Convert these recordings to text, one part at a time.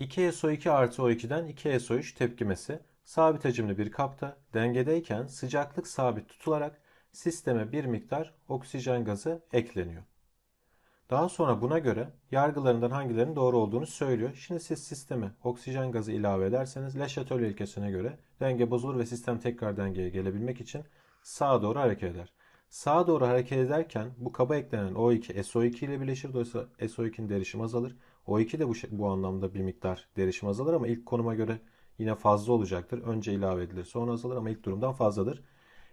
2SO2 artı O2'den 2SO3 tepkimesi sabit hacimli bir kapta dengedeyken sıcaklık sabit tutularak sisteme bir miktar oksijen gazı ekleniyor. Daha sonra buna göre yargılarından hangilerinin doğru olduğunu söylüyor. Şimdi siz sisteme oksijen gazı ilave ederseniz Le Chatelier ilkesine göre denge bozulur ve sistem tekrar dengeye gelebilmek için sağa doğru hareket eder. Sağa doğru hareket ederken bu kaba eklenen O2 SO2 ile birleşir. Dolayısıyla SO2'nin derişimi azalır. O2 de bu, bu anlamda bir miktar derişim azalır ama ilk konuma göre yine fazla olacaktır. Önce ilave edilir sonra azalır ama ilk durumdan fazladır.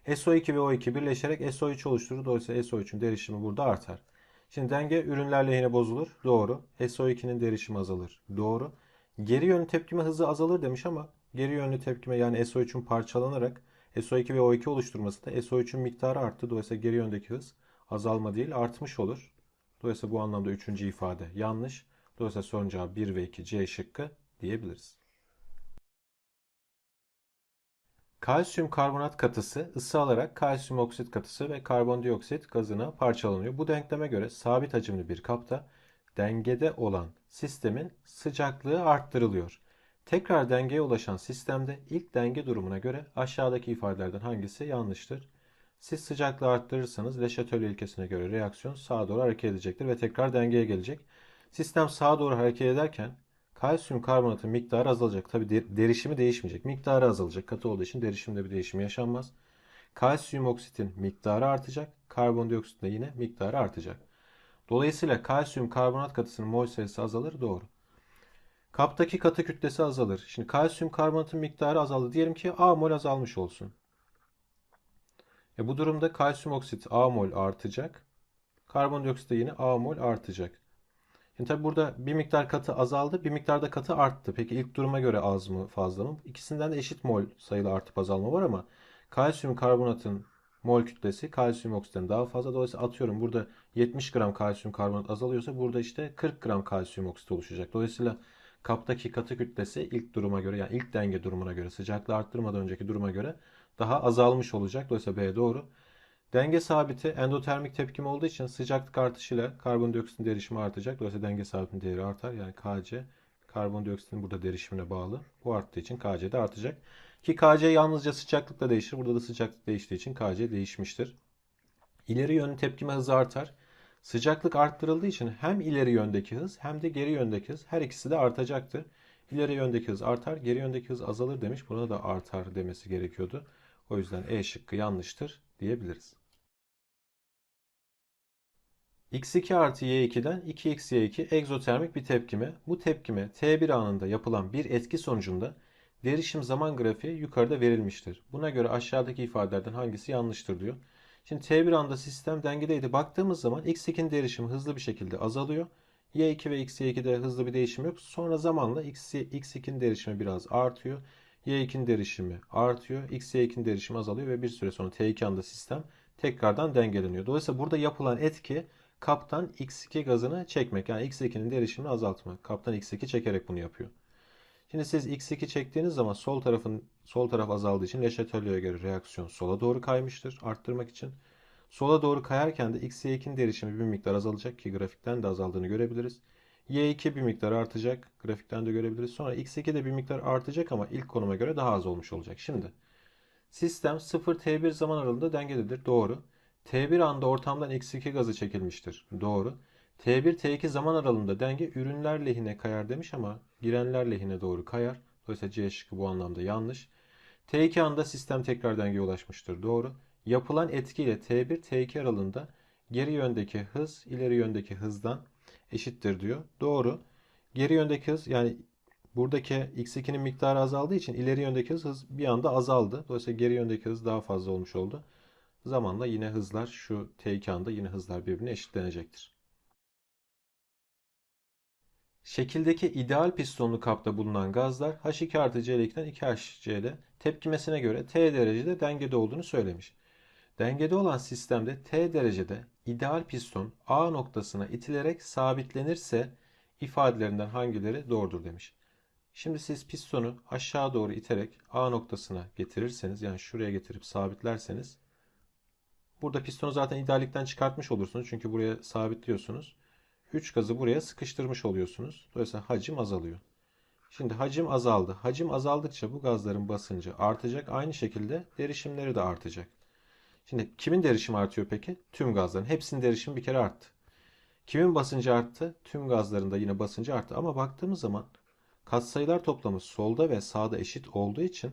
SO2 ve O2 birleşerek SO3 oluşturur. Dolayısıyla SO3'ün derişimi burada artar. Şimdi denge ürünler lehine bozulur. Doğru. SO2'nin derişimi azalır. Doğru. Geri yönlü tepkime hızı azalır demiş ama geri yönlü tepkime yani SO3'ün parçalanarak SO2 ve O2 oluşturması da SO3'ün miktarı arttı. Dolayısıyla geri yöndeki hız azalma değil artmış olur. Dolayısıyla bu anlamda üçüncü ifade yanlış. Dolayısıyla son cevap 1 ve 2 C şıkkı diyebiliriz. Kalsiyum karbonat katısı ısı alarak kalsiyum oksit katısı ve karbondioksit gazına parçalanıyor. Bu denkleme göre sabit hacimli bir kapta dengede olan sistemin sıcaklığı arttırılıyor. Tekrar dengeye ulaşan sistemde ilk denge durumuna göre aşağıdaki ifadelerden hangisi yanlıştır? Siz sıcaklığı arttırırsanız Le Chatelier ilkesine göre reaksiyon sağa doğru hareket edecektir ve tekrar dengeye gelecek. Sistem sağa doğru hareket ederken kalsiyum karbonatın miktarı azalacak. Tabi derişimi değişmeyecek. Miktarı azalacak. Katı olduğu için derişimde bir değişim yaşanmaz. Kalsiyum oksitin miktarı artacak. Karbondioksitin de yine miktarı artacak. Dolayısıyla kalsiyum karbonat katısının mol sayısı azalır. Doğru. Kaptaki katı kütlesi azalır. Şimdi kalsiyum karbonatın miktarı azaldı. Diyelim ki A mol azalmış olsun. E bu durumda kalsiyum oksit A mol artacak. Karbondioksit de yine A mol artacak. Şimdi tabi burada bir miktar katı azaldı, bir miktar da katı arttı. Peki ilk duruma göre az mı, fazla mı? İkisinden de eşit mol sayılı artıp azalma var ama kalsiyum karbonatın mol kütlesi kalsiyum oksitten daha fazla. Dolayısıyla atıyorum burada 70 gram kalsiyum karbonat azalıyorsa burada işte 40 gram kalsiyum oksit oluşacak. Dolayısıyla kaptaki katı kütlesi ilk duruma göre yani ilk denge durumuna göre sıcaklığı arttırmadan önceki duruma göre daha azalmış olacak. Dolayısıyla B doğru. Denge sabiti endotermik tepkim olduğu için sıcaklık artışıyla karbondioksitin derişimi artacak. Dolayısıyla denge sabitinin değeri artar. Yani Kc karbondioksitin burada derişimine bağlı. Bu arttığı için Kc de artacak. Ki Kc yalnızca sıcaklıkla değişir. Burada da sıcaklık değiştiği için Kc değişmiştir. İleri yönlü tepkime hızı artar. Sıcaklık arttırıldığı için hem ileri yöndeki hız hem de geri yöndeki hız her ikisi de artacaktır. İleri yöndeki hız artar, geri yöndeki hız azalır demiş. Burada da artar demesi gerekiyordu. O yüzden E şıkkı yanlıştır diyebiliriz. x2 artı y2'den 2xy2 egzotermik bir tepkime. Bu tepkime T1 anında yapılan bir etki sonucunda derişim zaman grafiği yukarıda verilmiştir. Buna göre aşağıdaki ifadelerden hangisi yanlıştır diyor. Şimdi T1 anda sistem dengedeydi. Baktığımız zaman x2'nin derişimi hızlı bir şekilde azalıyor. Y2 ve xy2'de hızlı bir değişim yok. Sonra zamanla x2'nin derişimi biraz artıyor. Y2'nin derişimi artıyor. XY2'nin derişimi azalıyor ve bir süre sonra T2 anda sistem tekrardan dengeleniyor. Dolayısıyla burada yapılan etki kaptan X2 gazını çekmek. Yani X2'nin derişimini azaltmak. Kaptan X2 çekerek bunu yapıyor. Şimdi siz X2 çektiğiniz zaman sol tarafın sol taraf azaldığı için Le Chatelier'e göre reaksiyon sola doğru kaymıştır arttırmak için. Sola doğru kayarken de XY2'nin derişimi bir miktar azalacak ki grafikten de azaldığını görebiliriz. Y2 bir miktar artacak. Grafikten de görebiliriz. Sonra X2 de bir miktar artacak ama ilk konuma göre daha az olmuş olacak. Şimdi sistem 0T1 zaman aralığında dengededir. Doğru. T1 anda ortamdan X2 gazı çekilmiştir. Doğru. T1 T2 zaman aralığında denge ürünler lehine kayar demiş ama girenler lehine doğru kayar. Dolayısıyla C şıkkı bu anlamda yanlış. T2 anda sistem tekrar dengeye ulaşmıştır. Doğru. Yapılan etkiyle T1 T2 aralığında geri yöndeki hız ileri yöndeki hızdan eşittir diyor. Doğru. Geri yöndeki hız yani buradaki x2'nin miktarı azaldığı için ileri yöndeki hız, hız bir anda azaldı. Dolayısıyla geri yöndeki hız daha fazla olmuş oldu. Zamanla yine hızlar şu T2 anda yine hızlar birbirine eşitlenecektir. Şekildeki ideal pistonlu kapta bulunan gazlar H2 artı C2'den 2HCl tepkimesine göre T derecede dengede olduğunu söylemiş. Dengede olan sistemde T derecede ideal piston A noktasına itilerek sabitlenirse ifadelerinden hangileri doğrudur demiş. Şimdi siz pistonu aşağı doğru iterek A noktasına getirirseniz yani şuraya getirip sabitlerseniz burada pistonu zaten ideallikten çıkartmış olursunuz. Çünkü buraya sabitliyorsunuz. 3 gazı buraya sıkıştırmış oluyorsunuz. Dolayısıyla hacim azalıyor. Şimdi hacim azaldı. Hacim azaldıkça bu gazların basıncı artacak. Aynı şekilde derişimleri de artacak. Şimdi kimin derişimi artıyor peki? Tüm gazların. Hepsinin derişimi bir kere arttı. Kimin basıncı arttı? Tüm gazların da yine basıncı arttı. Ama baktığımız zaman katsayılar toplamı solda ve sağda eşit olduğu için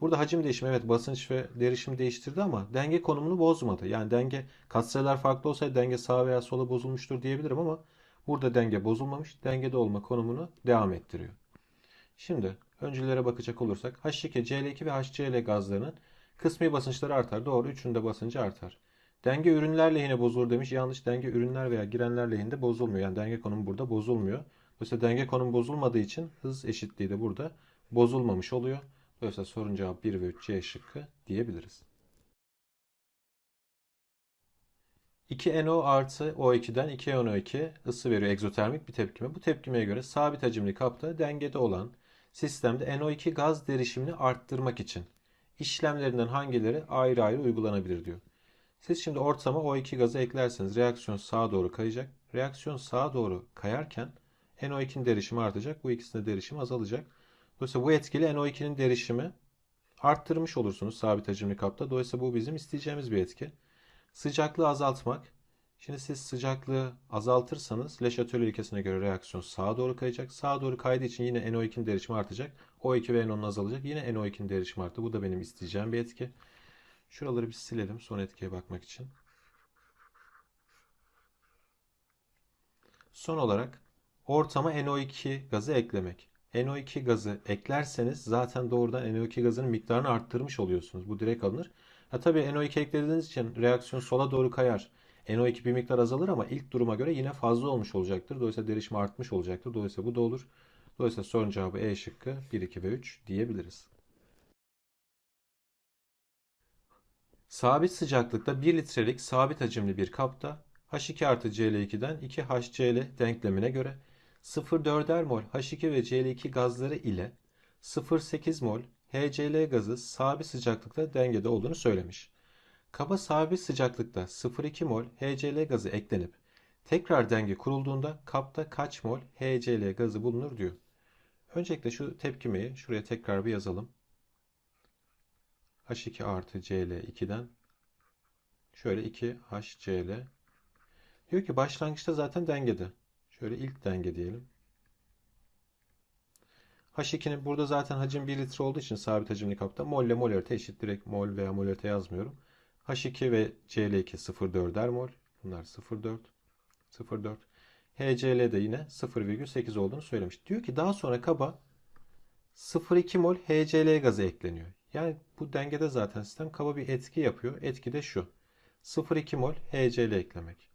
burada hacim değişimi evet basınç ve derişim değiştirdi ama denge konumunu bozmadı. Yani denge katsayılar farklı olsaydı denge sağa veya sola bozulmuştur diyebilirim ama burada denge bozulmamış. Dengede olma konumunu devam ettiriyor. Şimdi öncülere bakacak olursak H2, Cl2 ve HCl gazlarının kısmi basınçları artar. Doğru. Üçünün de basıncı artar. Denge ürünler lehine bozulur demiş. Yanlış. Denge ürünler veya girenler lehinde bozulmuyor. Yani denge konumu burada bozulmuyor. Dolayısıyla denge konumu bozulmadığı için hız eşitliği de burada bozulmamış oluyor. Dolayısıyla sorun cevabı 1 ve 3 C şıkkı diyebiliriz. 2NO artı O2'den 2NO2 ısı veriyor egzotermik bir tepkime. Bu tepkimeye göre sabit hacimli kapta dengede olan sistemde NO2 gaz derişimini arttırmak için işlemlerinden hangileri ayrı ayrı uygulanabilir diyor. Siz şimdi ortama O2 gazı eklerseniz reaksiyon sağa doğru kayacak. Reaksiyon sağa doğru kayarken NO2'nin derişimi artacak. Bu ikisinin de derişimi azalacak. Dolayısıyla bu etkili NO2'nin derişimi arttırmış olursunuz sabit hacimli kapta. Dolayısıyla bu bizim isteyeceğimiz bir etki. Sıcaklığı azaltmak. Şimdi siz sıcaklığı azaltırsanız Le Chatelier ilkesine göre reaksiyon sağa doğru kayacak. Sağa doğru kaydığı için yine NO2'nin derişimi artacak. O2 ve NO'nun azalacak. Yine NO2'nin derişimi arttı. Bu da benim isteyeceğim bir etki. Şuraları bir silelim son etkiye bakmak için. Son olarak ortama NO2 gazı eklemek. NO2 gazı eklerseniz zaten doğrudan NO2 gazının miktarını arttırmış oluyorsunuz. Bu direkt alınır. Ha tabii NO2 eklediğiniz için reaksiyon sola doğru kayar. NO2 bir miktar azalır ama ilk duruma göre yine fazla olmuş olacaktır. Dolayısıyla derişim artmış olacaktır. Dolayısıyla bu da olur. Dolayısıyla sorun cevabı E şıkkı 1, 2 ve 3 diyebiliriz. Sabit sıcaklıkta 1 litrelik sabit hacimli bir kapta H2 artı Cl2'den 2 HCl denklemine göre 0,4'er mol H2 ve Cl2 gazları ile 0,8 mol HCl gazı sabit sıcaklıkta dengede olduğunu söylemiş. Kaba sabit sıcaklıkta 0,2 mol HCl gazı eklenip tekrar denge kurulduğunda kapta kaç mol HCl gazı bulunur diyor. Öncelikle şu tepkimeyi şuraya tekrar bir yazalım. H2 artı Cl2'den şöyle 2 HCl diyor ki başlangıçta zaten dengede. Şöyle ilk denge diyelim. H2'nin burada zaten hacim 1 litre olduğu için sabit hacimli kapta mol ile molarite eşit. Direkt mol veya molarite yazmıyorum. H2 ve Cl2 0,4'er mol. Bunlar 0,4. 0,4. HCl de yine 0,8 olduğunu söylemiş. Diyor ki daha sonra kaba 0,2 mol HCl gazı ekleniyor. Yani bu dengede zaten sistem kaba bir etki yapıyor. Etki de şu. 0,2 mol HCl eklemek.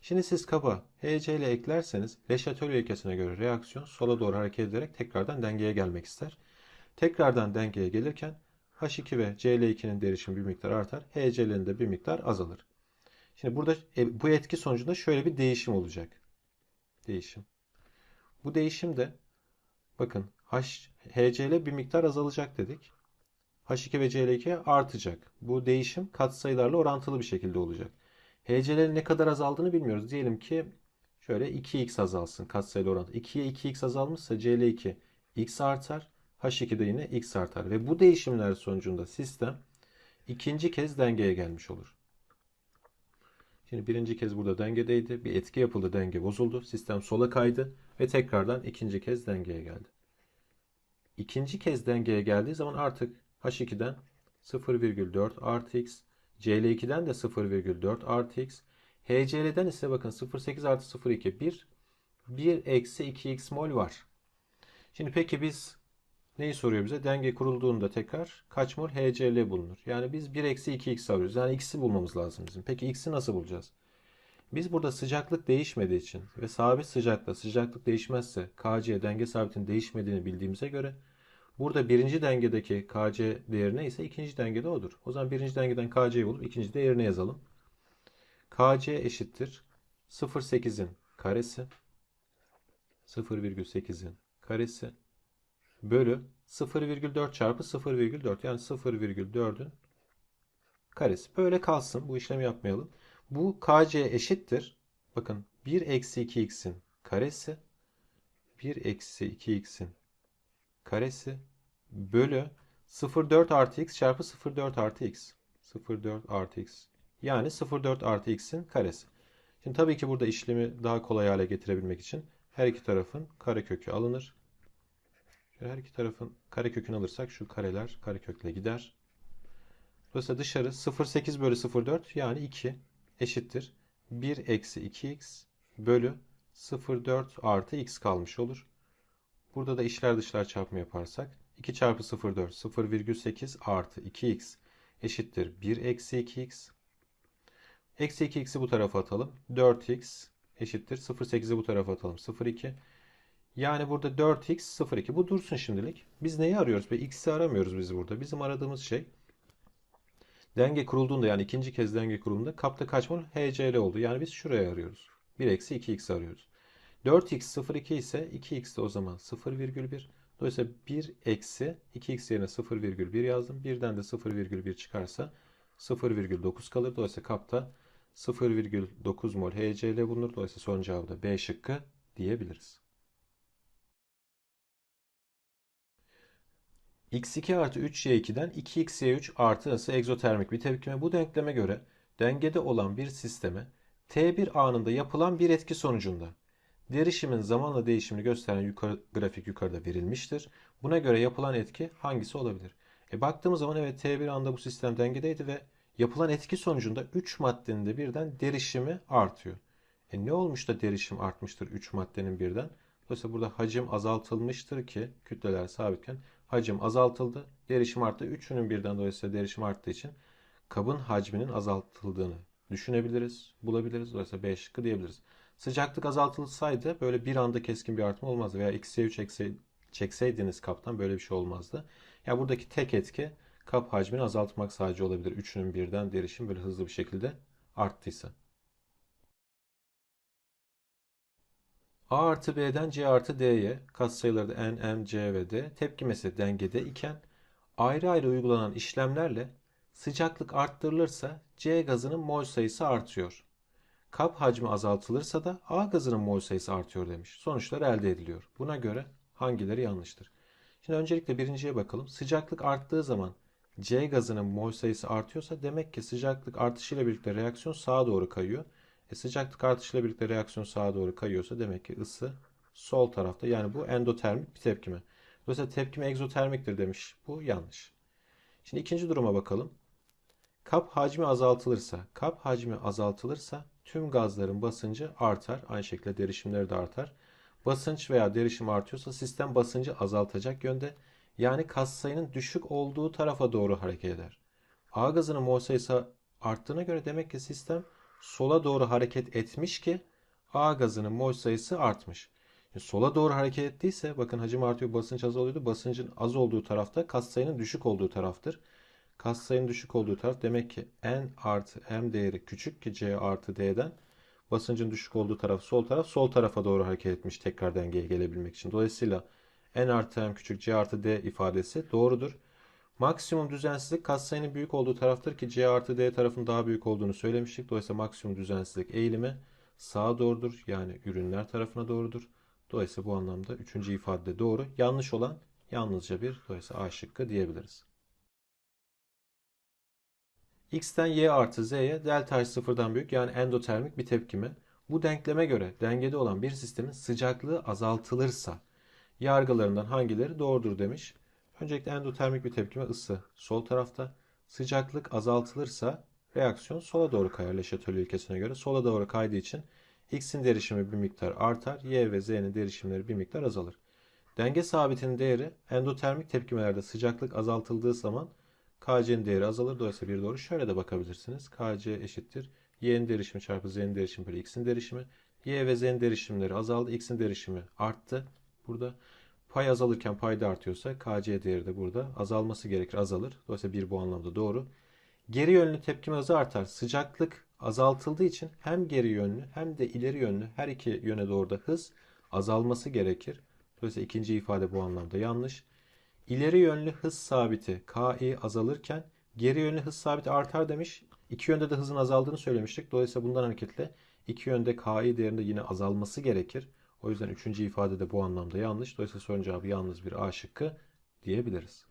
Şimdi siz kaba HCl eklerseniz Le Chatelier ilkesine göre reaksiyon sola doğru hareket ederek tekrardan dengeye gelmek ister. Tekrardan dengeye gelirken H2 ve Cl2'nin derişimi bir miktar artar. HCl'nin de bir miktar azalır. Şimdi burada e, bu etki sonucunda şöyle bir değişim olacak. Değişim. Bu değişim de bakın H, HCl bir miktar azalacak dedik. H2 ve Cl2 artacak. Bu değişim katsayılarla orantılı bir şekilde olacak. HC'lerin ne kadar azaldığını bilmiyoruz. Diyelim ki şöyle 2x azalsın katsayılı orantı. 2'ye 2x azalmışsa Cl2 x artar. H2'de yine x artar. Ve bu değişimler sonucunda sistem ikinci kez dengeye gelmiş olur. Şimdi birinci kez burada dengedeydi. Bir etki yapıldı. Denge bozuldu. Sistem sola kaydı. Ve tekrardan ikinci kez dengeye geldi. İkinci kez dengeye geldiği zaman artık H2'den 0,4 artı x CL2'den de 0,4 artı x. HCl'den ise bakın 0,8 artı 0,2 1 1 eksi 2x mol var. Şimdi peki biz neyi soruyor bize? Denge kurulduğunda tekrar kaç mol HCl bulunur? Yani biz 1 eksi 2x arıyoruz. Yani x'i bulmamız lazım bizim. Peki x'i nasıl bulacağız? Biz burada sıcaklık değişmediği için ve sabit sıcakta sıcaklık değişmezse Kc denge sabitinin değişmediğini bildiğimize göre Burada birinci dengedeki Kc değeri neyse ikinci dengede odur. O zaman birinci dengeden Kc'yi bulup ikinci de yazalım. Kc eşittir 0,8'in karesi 0,8'in karesi bölü 0,4 çarpı 0,4 yani 0,4'ün karesi. Böyle kalsın. Bu işlemi yapmayalım. Bu Kc eşittir. Bakın 1 eksi 2x'in karesi 1 eksi 2x'in karesi bölü 0,4 artı x çarpı 0,4 artı x. 0,4 artı x. Yani 0,4 artı x'in karesi. Şimdi tabii ki burada işlemi daha kolay hale getirebilmek için her iki tarafın karekökü alınır. Şöyle her iki tarafın karekökünü alırsak şu kareler karekökle gider. Dolayısıyla dışarı 0,8 bölü 0,4 yani 2 eşittir. 1 eksi 2x bölü 0,4 artı x kalmış olur. Burada da işler dışlar çarpımı yaparsak 2 çarpı 0,4 0,8 artı 2x eşittir 1 eksi 2x. Eksi 2x'i bu tarafa atalım. 4x eşittir 0,8'i bu tarafa atalım. 0,2. Yani burada 4x 0,2. Bu dursun şimdilik. Biz neyi arıyoruz? Ve x'i aramıyoruz biz burada. Bizim aradığımız şey denge kurulduğunda yani ikinci kez denge kurulduğunda kapta kaç mol? HCl oldu. Yani biz şuraya arıyoruz. 1 eksi 2x arıyoruz. 4x 0,2 ise 2x de o zaman 0,1. Dolayısıyla 1 eksi 2x yerine 0,1 yazdım. Birden de 0,1 çıkarsa 0,9 kalır. Dolayısıyla kapta 0,9 mol HCl bulunur. Dolayısıyla son cevabı da B şıkkı diyebiliriz. X2 artı 3y2'den 2xy3 artı ısı egzotermik bir tepkime. Bu denkleme göre dengede olan bir sisteme T1 anında yapılan bir etki sonucunda derişimin zamanla değişimini gösteren yukarı, grafik yukarıda verilmiştir. Buna göre yapılan etki hangisi olabilir? E baktığımız zaman evet T1 anda bu sistem dengedeydi ve yapılan etki sonucunda 3 maddenin de birden derişimi artıyor. E ne olmuş da derişim artmıştır 3 maddenin birden? Dolayısıyla burada hacim azaltılmıştır ki kütleler sabitken hacim azaltıldı. Derişim arttı. Üçünün birden dolayısıyla derişim arttığı için kabın hacminin azaltıldığını düşünebiliriz, bulabiliriz. Dolayısıyla B şıkkı diyebiliriz. Sıcaklık azaltılsaydı böyle bir anda keskin bir artma olmazdı. Veya x'e 3 çekseydiniz kaptan böyle bir şey olmazdı. Ya yani buradaki tek etki kap hacmini azaltmak sadece olabilir. Üçünün birden derişim böyle hızlı bir şekilde arttıysa. A artı B'den C artı D'ye katsayıları da N, M, C ve D tepkimesi dengede iken ayrı ayrı uygulanan işlemlerle sıcaklık arttırılırsa C gazının mol sayısı artıyor. Kap hacmi azaltılırsa da A gazının mol sayısı artıyor demiş. Sonuçlar elde ediliyor. Buna göre hangileri yanlıştır? Şimdi öncelikle birinciye bakalım. Sıcaklık arttığı zaman C gazının mol sayısı artıyorsa demek ki sıcaklık artışıyla birlikte reaksiyon sağa doğru kayıyor. E sıcaklık artışıyla birlikte reaksiyon sağa doğru kayıyorsa demek ki ısı sol tarafta. Yani bu endotermik bir tepkime. Dolayısıyla tepkime egzotermiktir demiş. Bu yanlış. Şimdi ikinci duruma bakalım. Kap hacmi azaltılırsa, kap hacmi azaltılırsa tüm gazların basıncı artar. Aynı şekilde derişimleri de artar. Basınç veya derişim artıyorsa sistem basıncı azaltacak yönde. Yani kas sayının düşük olduğu tarafa doğru hareket eder. A gazının mol sayısı arttığına göre demek ki sistem sola doğru hareket etmiş ki A gazının mol sayısı artmış. Şimdi sola doğru hareket ettiyse bakın hacim artıyor basınç azalıyordu. Basıncın az olduğu tarafta kas sayının düşük olduğu taraftır. Kas sayının düşük olduğu taraf demek ki N artı M değeri küçük ki C artı D'den basıncın düşük olduğu taraf sol taraf sol tarafa doğru hareket etmiş tekrar dengeye gelebilmek için. Dolayısıyla N artı M küçük C artı D ifadesi doğrudur. Maksimum düzensizlik katsayının büyük olduğu taraftır ki C artı D tarafın daha büyük olduğunu söylemiştik. Dolayısıyla maksimum düzensizlik eğilimi sağa doğrudur. Yani ürünler tarafına doğrudur. Dolayısıyla bu anlamda üçüncü ifade doğru. Yanlış olan yalnızca bir. Dolayısıyla A şıkkı diyebiliriz. X'ten Y artı Z'ye delta H sıfırdan büyük yani endotermik bir tepkime. Bu denkleme göre dengede olan bir sistemin sıcaklığı azaltılırsa yargılarından hangileri doğrudur demiş. Öncelikle endotermik bir tepkime ısı sol tarafta. Sıcaklık azaltılırsa reaksiyon sola doğru kayar Leşatölye ilkesine göre. Sola doğru kaydığı için X'in derişimi bir miktar artar. Y ve Z'nin derişimleri bir miktar azalır. Denge sabitinin değeri endotermik tepkimelerde sıcaklık azaltıldığı zaman KC'nin değeri azalır. Dolayısıyla bir doğru. Şöyle de bakabilirsiniz. KC eşittir. Y'nin derişimi çarpı Z'nin derişimi bölü X'in derişimi. Y ve Z'nin derişimleri azaldı. X'in derişimi arttı. Burada Pay azalırken payda artıyorsa KC değeri de burada azalması gerekir azalır. Dolayısıyla bir bu anlamda doğru. Geri yönlü tepkime hızı artar. Sıcaklık azaltıldığı için hem geri yönlü hem de ileri yönlü her iki yöne doğru da hız azalması gerekir. Dolayısıyla ikinci ifade bu anlamda yanlış. İleri yönlü hız sabiti KI azalırken geri yönlü hız sabiti artar demiş. İki yönde de hızın azaldığını söylemiştik. Dolayısıyla bundan hareketle iki yönde KI değerinde yine azalması gerekir. O yüzden üçüncü ifade de bu anlamda yanlış. Dolayısıyla sorunun cevabı yalnız bir A şıkkı diyebiliriz.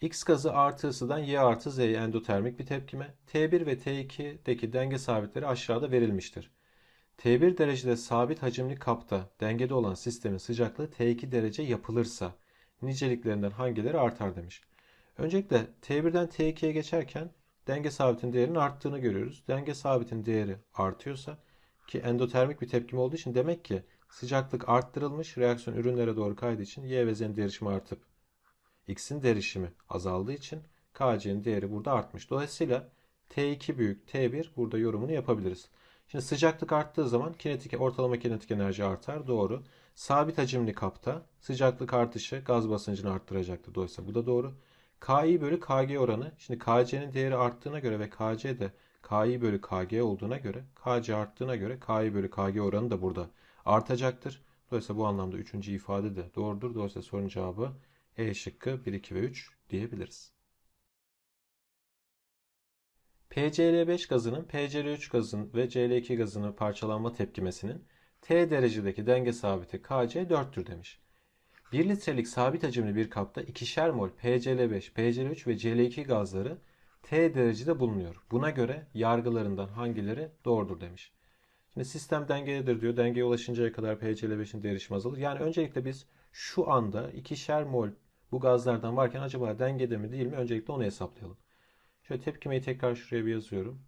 X gazı artı ısıdan Y artı Z'ye endotermik bir tepkime. T1 ve T2'deki denge sabitleri aşağıda verilmiştir. T1 derecede sabit hacimli kapta dengede olan sistemin sıcaklığı T2 derece yapılırsa niceliklerinden hangileri artar demiş. Öncelikle T1'den T2'ye geçerken denge sabitin değerinin arttığını görüyoruz. Denge sabitin değeri artıyorsa ki endotermik bir tepkime olduğu için demek ki sıcaklık arttırılmış reaksiyon ürünlere doğru kaydığı için Y ve Z'nin derişimi artıp X'in derişimi azaldığı için KC'nin değeri burada artmış. Dolayısıyla T2 büyük T1 burada yorumunu yapabiliriz. Şimdi sıcaklık arttığı zaman kinetik ortalama kinetik enerji artar. Doğru. Sabit hacimli kapta sıcaklık artışı gaz basıncını arttıracaktır. Dolayısıyla bu da doğru. KI bölü KG oranı. Şimdi KC'nin değeri arttığına göre ve KC de KI bölü KG olduğuna göre KC arttığına göre KI bölü KG oranı da burada artacaktır. Dolayısıyla bu anlamda üçüncü ifade de doğrudur. Dolayısıyla sorunun cevabı E şıkkı 1, 2 ve 3 diyebiliriz. PCl5 gazının PCl3 gazın ve Cl2 gazının parçalanma tepkimesinin T derecedeki denge sabiti Kc 4'tür demiş. 1 litrelik sabit hacimli bir kapta ikişer mol PCl5, PCl3 ve Cl2 gazları T derecede bulunuyor. Buna göre yargılarından hangileri doğrudur demiş. Şimdi sistem dengededir diyor. Dengeye ulaşıncaya kadar PCl5'in derişimi azalır. Yani öncelikle biz şu anda ikişer mol bu gazlardan varken acaba dengede mi değil mi? Öncelikle onu hesaplayalım. Şöyle tepkimeyi tekrar şuraya bir yazıyorum.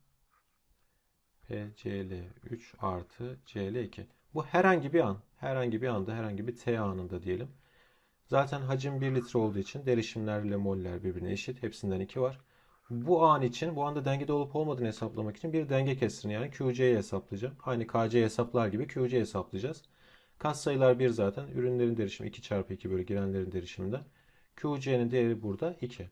PCl3 artı Cl2. Bu herhangi bir an, herhangi bir anda, herhangi bir T anında diyelim. Zaten hacim 1 litre olduğu için derişimlerle moller birbirine eşit. Hepsinden 2 var. Bu an için, bu anda dengede olup olmadığını hesaplamak için bir denge kesirini yani QC'yi hesaplayacağım. Aynı KC hesaplar gibi QC hesaplayacağız. Kat sayılar 1 zaten. Ürünlerin derişimi 2 çarpı 2 bölü girenlerin derişiminden. QC'nin değeri burada 2.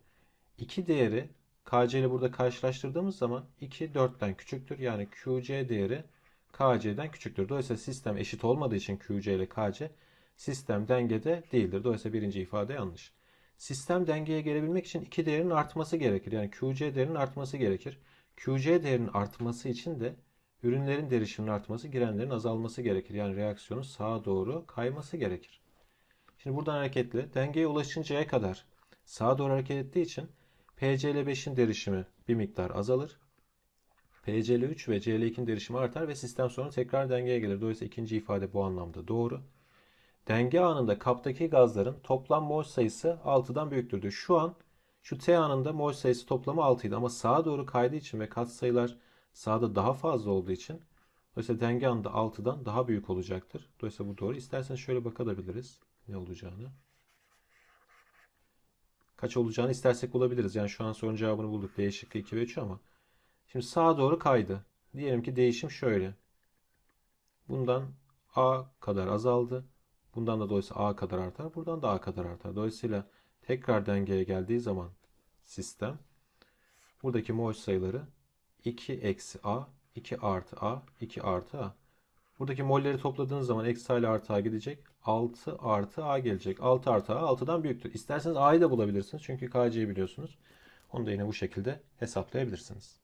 2 değeri KC ile burada karşılaştırdığımız zaman 2 4'ten küçüktür. Yani QC değeri KC'den küçüktür. Dolayısıyla sistem eşit olmadığı için QC ile KC sistem dengede değildir. Dolayısıyla birinci ifade yanlış. Sistem dengeye gelebilmek için iki değerin artması gerekir. Yani QC değerinin artması gerekir. QC değerinin artması için de ürünlerin derişiminin artması, girenlerin azalması gerekir. Yani reaksiyonun sağa doğru kayması gerekir. Şimdi buradan hareketle dengeye ulaşıncaya kadar sağa doğru hareket ettiği için PCl5'in derişimi bir miktar azalır. PCl3 ve Cl2'nin derişimi artar ve sistem sonra tekrar dengeye gelir. Dolayısıyla ikinci ifade bu anlamda doğru. Denge anında kaptaki gazların toplam mol sayısı 6'dan büyüktür Şu an şu T anında mol sayısı toplamı 6 idi ama sağa doğru kaydığı için ve katsayılar sağda daha fazla olduğu için dolayısıyla denge anında 6'dan daha büyük olacaktır. Dolayısıyla bu doğru. İsterseniz şöyle bakabiliriz ne olacağını. Kaç olacağını istersek bulabiliriz. Yani şu an sorunun cevabını bulduk. D şıkkı 2 ve 3 ama. Şimdi sağa doğru kaydı. Diyelim ki değişim şöyle. Bundan A kadar azaldı. Bundan da dolayısıyla A kadar artar. Buradan da A kadar artar. Dolayısıyla tekrar dengeye geldiği zaman sistem buradaki mol sayıları 2 eksi A, 2 artı A, 2 artı A. Buradaki molleri topladığınız zaman eksi A ile artı A gidecek. 6 artı A gelecek. 6 artı A 6'dan büyüktür. İsterseniz A'yı da bulabilirsiniz. Çünkü KC'yi biliyorsunuz. Onu da yine bu şekilde hesaplayabilirsiniz.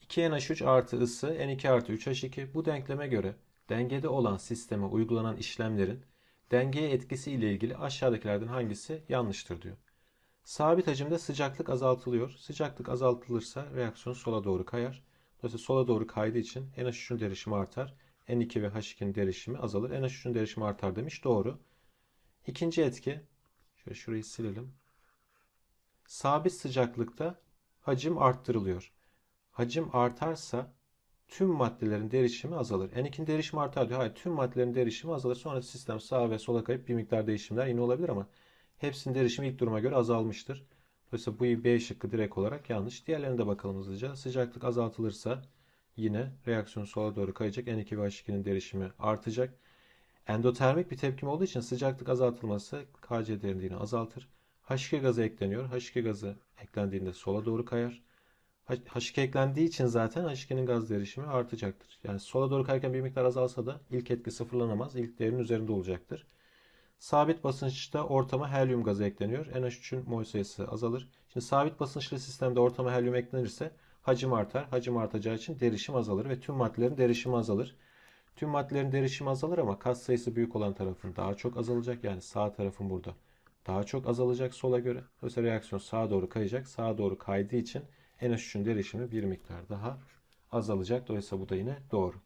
2NH3 artı ısı N2 artı 3H2 bu denkleme göre dengede olan sisteme uygulanan işlemlerin dengeye etkisi ile ilgili aşağıdakilerden hangisi yanlıştır diyor. Sabit hacimde sıcaklık azaltılıyor. Sıcaklık azaltılırsa reaksiyon sola doğru kayar. Dolayısıyla sola doğru kaydığı için NH3'ün derişimi artar. N2 ve H2'nin derişimi azalır. NH3'ün derişimi artar demiş. Doğru. İkinci etki. Şöyle şurayı silelim. Sabit sıcaklıkta hacim arttırılıyor. Hacim artarsa tüm maddelerin derişimi azalır. N2'nin derişimi artar diyor. Hayır tüm maddelerin derişimi azalır. Sonra sistem sağa ve sola kayıp bir miktar değişimler yine olabilir ama hepsinin derişimi ilk duruma göre azalmıştır. Dolayısıyla bu B şıkkı direkt olarak yanlış. Diğerlerine de bakalım hızlıca. Sıcaklık azaltılırsa yine reaksiyon sola doğru kayacak. N2 ve H2'nin derişimi artacak. Endotermik bir tepkim olduğu için sıcaklık azaltılması Kc değerini yine azaltır. H2 gazı ekleniyor. H2 gazı eklendiğinde sola doğru kayar. H2 eklendiği için zaten H2'nin gaz derişimi artacaktır. Yani sola doğru kayarken bir miktar azalsa da ilk etki sıfırlanamaz. İlk değerin üzerinde olacaktır. Sabit basınçta ortama helyum gazı ekleniyor. NH3'ün mol sayısı azalır. Şimdi sabit basınçlı sistemde ortama helyum eklenirse hacim artar. Hacim artacağı için derişim azalır ve tüm maddelerin derişimi azalır. Tüm maddelerin derişimi azalır ama kas sayısı büyük olan tarafın daha çok azalacak. Yani sağ tarafın burada daha çok azalacak sola göre. Dolayısıyla reaksiyon sağa doğru kayacak. Sağa doğru kaydığı için en 3'ün derişimi bir miktar daha azalacak. Dolayısıyla bu da yine doğru.